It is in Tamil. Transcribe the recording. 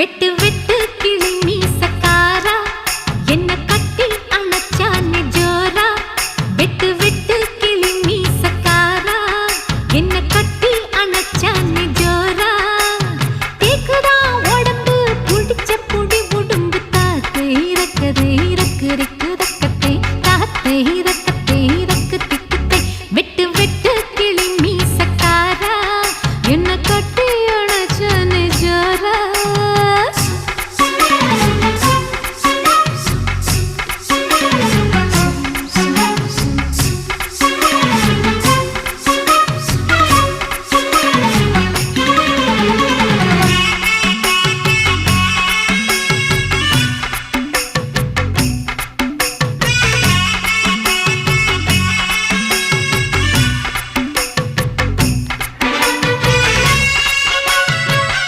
வெட்டு வெட்டு கிளி மீசக்காரா? என்ன கட்டி அணைச்சானே ஜோரா வெட்டு வெட்டு கிளி மீசக்காரா? என்ன கட்டி அணைச்சானே ஜோரா கேக்குதா உடம்பு? புடிச்ச புடி உடம்பு தாக்கு இறக்குது இறக்கு இறக்கு ரக்கத்தை தாத்தை இறக்கத்தை இறக்கு திக்கத்தை. வெட்டு வெட்டு கிளி மீசக்காரா? என்ன கட்டு